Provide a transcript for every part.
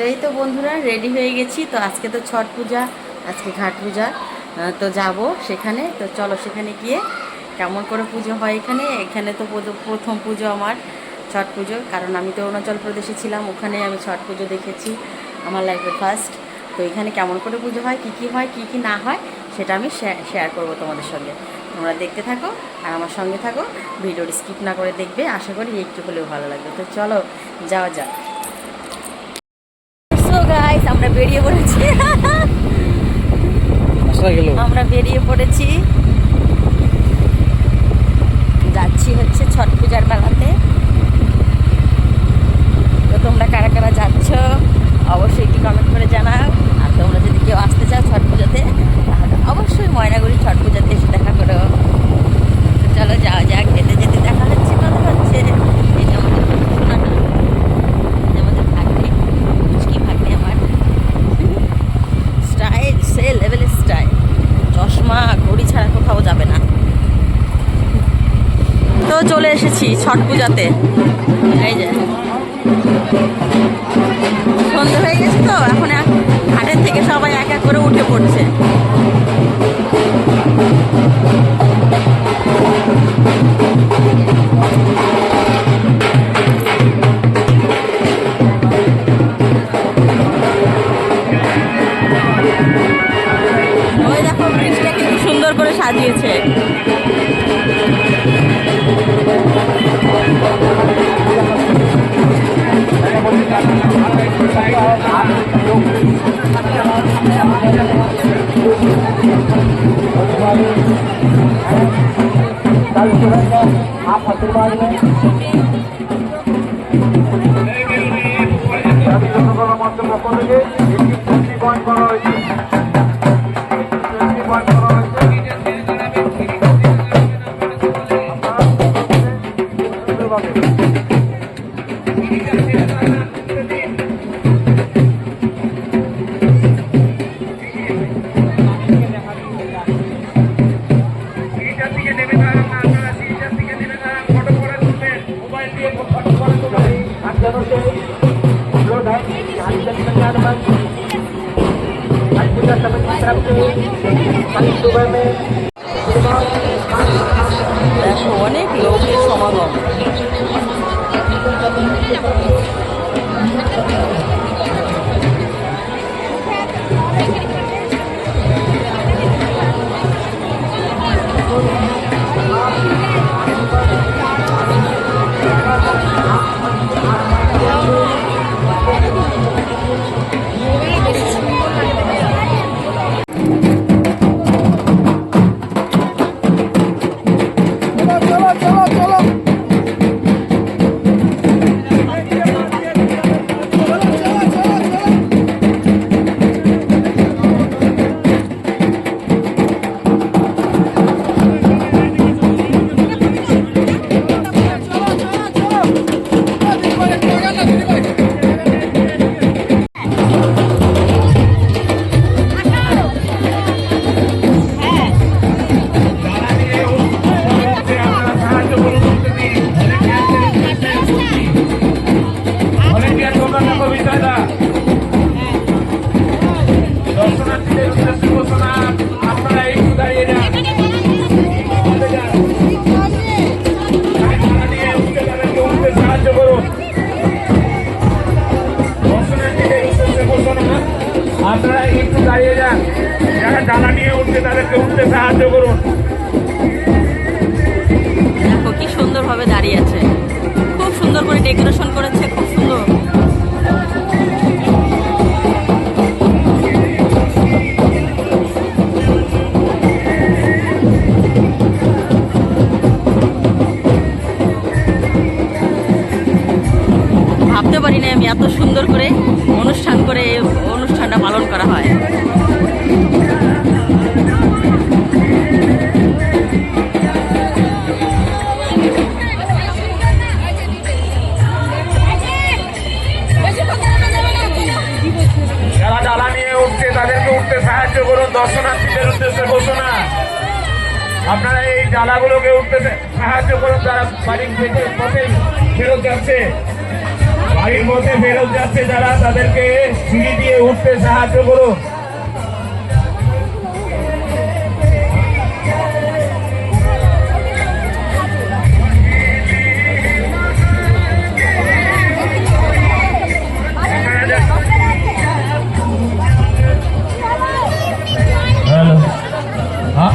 তো এই তো বন্ধুরা রেডি হয়ে গেছি। তো আজকে তো ছট পূজা, আজকে ঘাট পূজা। তো যাব সেখানে। তো চলো সেখানে গিয়ে কেমন করে পুজো হয় এখানে? এখানে তো প্রথ- প্রথম পুজো আমার, ছট পুজো। কারণ আমি তো অরুণাচল প্রদেশে ছিলাম, ওখানে আমি ছট পুজো দেখেছি আমার লাইফে ফার্স্ট তো এখানে কেমন করে পুজো হয়, কী কী হয়, কী কী না হয়, সেটা আমি শেয়ার করব তোমাদের সঙ্গে। তোমরা দেখতে থাকো আর আমার সঙ্গে থাকো। ভিডিওটি স্কিপ না করে দেখবে। আশা করি একটু হলেও ভালো লাগবে। তো চলো, যাওয়া যাক। গাইস আমরা বেরিয়ে পড়েছি। আমরা বেরিয়ে পড়েছি। যাচ্ছি হচ্ছে ছট পূজার মেলাতে। তো তোমরা কারা কারা যাচ্ছ অবশ্যই একটি কমেন্ট করে জানাও। আর তোমরা যদি কেউ আসতে চাও ছট পুজোতে তাহলে অবশ্যই ময়নাগুড়ি ছট পুজোতে এসে দেখা করো। চলো যাওয়া যাক যেতে যেতে দেখা হচ্ছে কথা হচ্ছে এই যে আমাদের সোনাটা এই যে আমাদের ভাগ্নে মুচকি ভাগ্নে আমার স্টাইল সে লেভেলের স্টাইল চশমা ঘড়ি ছাড়া কোথাও যাবে না তো চলে এসেছি ছট পূজাতে। এই যে। সন্ধে হয়ে গেছে তো, এখন ঘাটের থেকে সবাই এক এক করে উঠে পড়ছে। ওই দেখো, ব্রিজটাকে কি সুন্দর করে সাজিয়েছে। आप आशीर्वाद पूजा समिति की तरफ से सुबह में अनेक लोग समागम উঠছে তাদেরকে উঠতে সাহায্য করুন। দেখো কি সুন্দরভাবে দাঁড়িয়ে আছে। খুব সুন্দর করে ডেকোরেশন করেছে উঠতে সাহায্য করুন হ্যাঁ।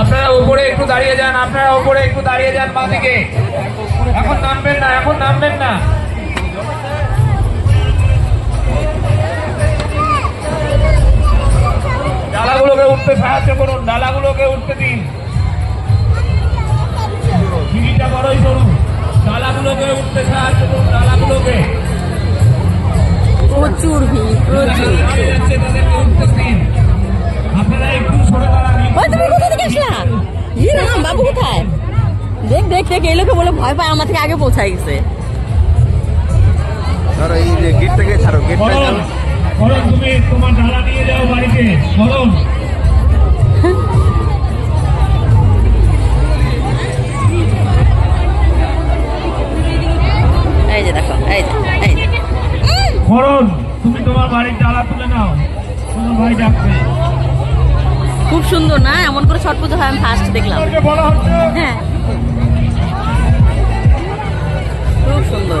আপনারা উপরে একটু দাঁড়িয়ে যান আপনারা উপরে একটু দাঁড়িয়ে যান বাদিকে উঠতে সাহায্য করুন ডালাগুলোকে উঠতে দিন। সিঁড়িটা বড়ই সরু ডালাগুলোকে উঠতে সাহায্য করুন প্রচুর ভিড় প্রচুর আপনারা একটু সরে দাঁড়ান। বাবু কোথায়? দেখ দেখ দেখ এই লোকে বলে ভয় পায় আমার থেকে আগে পৌঁছায় গেছে। ধরো এই গেট থেকে ছাড়ো গেট থেকে করণ করণ তুমি তোমার ডালা নিয়ে যাও বাড়িতে। ছট পুজো হয় আমি ফার্স্ট দেখলাম। হ্যাঁ। খুব সুন্দর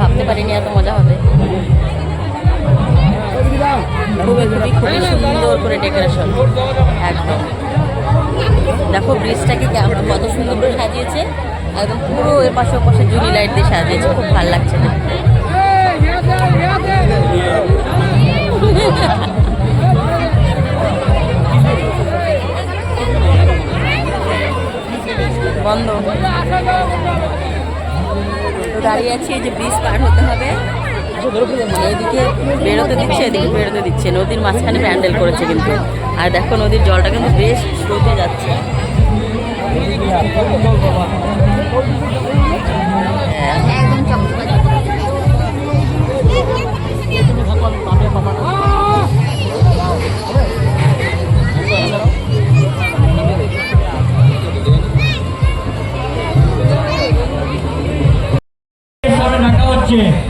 ভাবতে পারিনি, এত মজা হবে। খুবই খুবই খুবই সুন্দর করে ডেকোরেশন একদম। দেখো ব্রিজটাকে কেমন, কত সুন্দর করে সাজিয়েছে। একদম পুরো এর পাশে পাশে জুলি লাইট দিয়ে সাজিয়েছে, খুব ভালো লাগছে না বন্ধ। দাঁড়িয়ে আছি এই যে ব্রিজ পার হতে হবে। এদিকে বেরোতে দিচ্ছে এদিকে বেরোতে দিচ্ছে। নদীর মাঝখানে প্যান্ডেল করেছে কিন্তু। আর দেখো নদীর জলটা কিন্তু বেশ স্রোতে যাচ্ছে। হ্যাঁ একদম Aceh.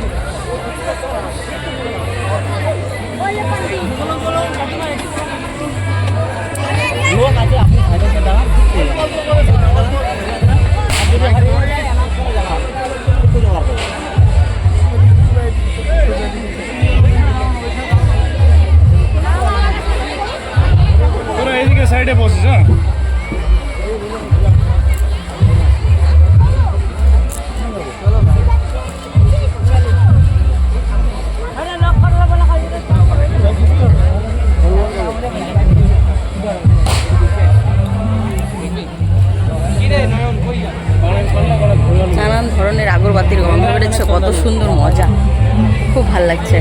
তোরা এদিকে সাইডে বসে যা কত সুন্দর মজা। খুব ভালো লাগছে।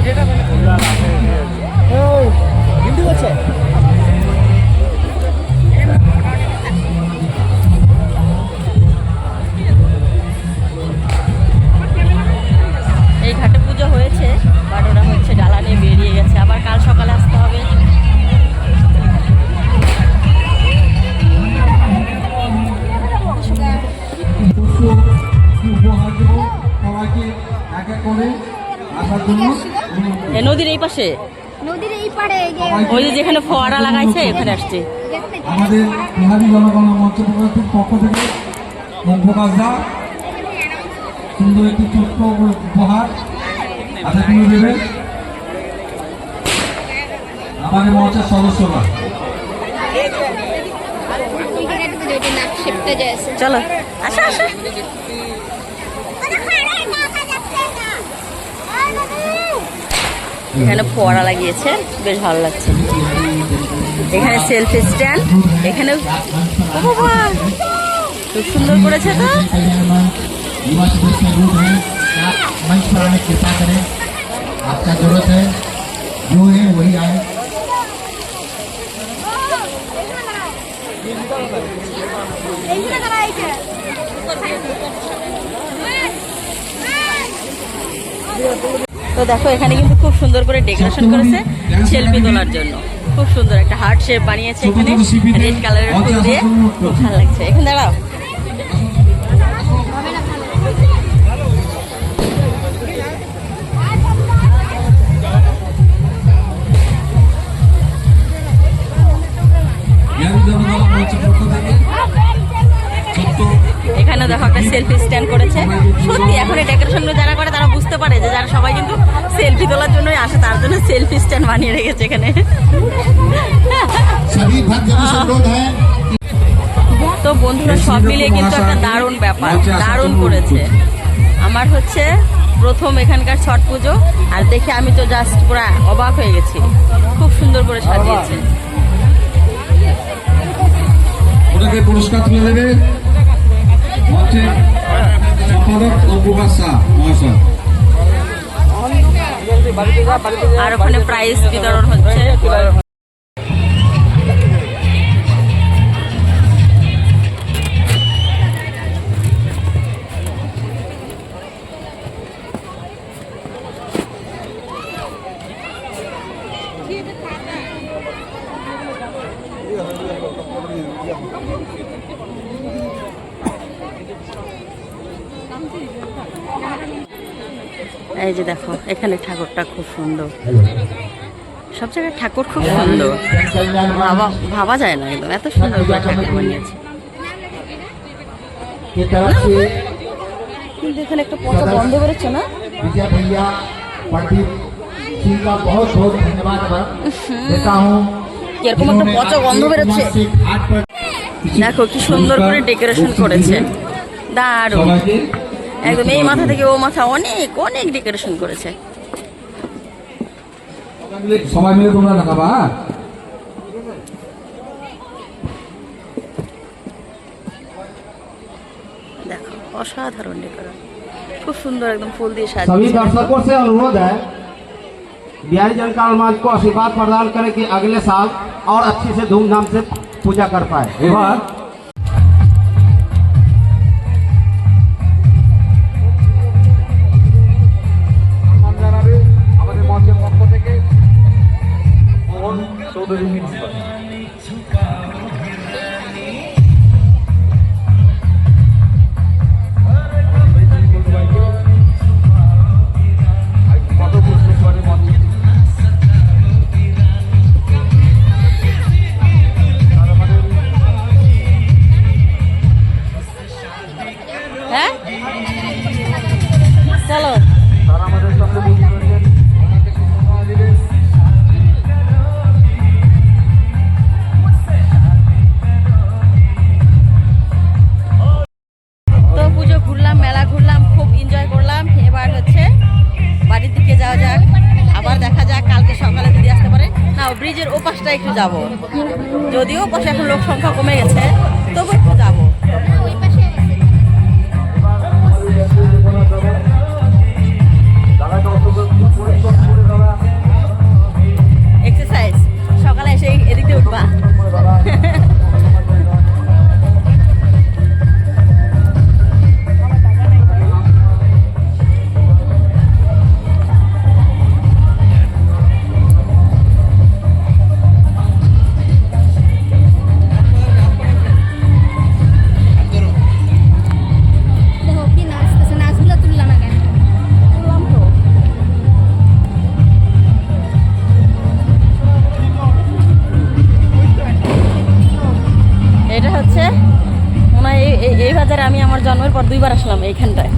নদীর এই পাশে নদীর এই পাড়ে ওই যে যেখানে ফোয়ারা লাগাইছে এখানে আসছে। আমাদের বিহারি জনগণ পক্ষ থেকে দা সুন্দর একটি ছোট্ট উপহার হাতে তুলে দেবে আমাদের মঞ্চের সদস্যরা। চলো আসো আসো। এখানে ফোয়ারা লাগিয়েছে বেশ ভালো লাগছে এখানে সেলফি স্ট্যান্ড এখানে ও বাবা খুব সুন্দর করেছে তো युवा सदस्य का ग्रुप है आप मंच पर आने की कृपा करें आपका जरूरत है जो है वही आए তো দেখো এখানে কিন্তু খুব সুন্দর করে ডেকোরেশন করেছে সেলফি তোলার জন্য। খুব সুন্দর একটা হার্ট শেপ বানিয়েছে এখানে। রেড কালারের ফুল দিয়ে। খুব ভালো লাগছে। এখানে দাঁড়াও। আলাদা একটা সেলফি স্ট্যান্ড করেছে। সত্যি এখন এই ডেকোরেশন যারা করে তারা বুঝতে পারে যে যারা সবাই কিন্তু সেলফি তোলার জন্যই আসে তার জন্য সেলফি স্ট্যান্ড বানিয়ে রেখেছে এখানে। তো বন্ধুরা সব মিলিয়ে কিন্তু একটা দারুণ ব্যাপার দারুণ করেছে। আমার হচ্ছে প্রথম এখানকার ছট পুজো আর দেখে আমি তো জাস্ট পুরো অবাক হয়ে গেছি। খুব সুন্দর করে সাজিয়েছে। পুরস্কার তুলে দেবে। মঞ্চের সম্পাদক অপূর্বা শাহ মহাশয়। আর ওখানে প্রাইজ বিতরণ হচ্ছে। এই যে দেখো এখানে ঠাকুরটা খুব সুন্দর। সব জায়গায় ঠাকুর খুব সুন্দর। ভাবা ভাবা যায় না একদম এত সুন্দর ঠাকুর বানিয়েছে। কিন্তু এখানে একটা পচা বন্ধ বেরোচ্ছে না? এরকম একটা পচা গন্ধ বেরোচ্ছে দেখো কি সুন্দর করে ডেকোরেশন করেছে। দারুণ। একদম এই মাথা থেকে ও মাথা অনেক অনেক ডেকোরেশন করেছে সবাই মিলে তোমরা লাগাবা হ্যাঁ? দেখো অসাধারণ ডেকোরেশন খুব সুন্দর একদম ফুল দিয়ে सभी সাজিয়েছে दर्शकों से अनुरोध है बिहारी जनकाल समाज को आशीर्वाद प्रदान करें कि अगले साल और अच्छे से धूमधाम से पूजा कर पाए এবার পাশটা একটু যাব। যদিও পাশে এখন লোক সংখ্যা কমে গেছে তবু দুইবার আসলাম এইখানটায়।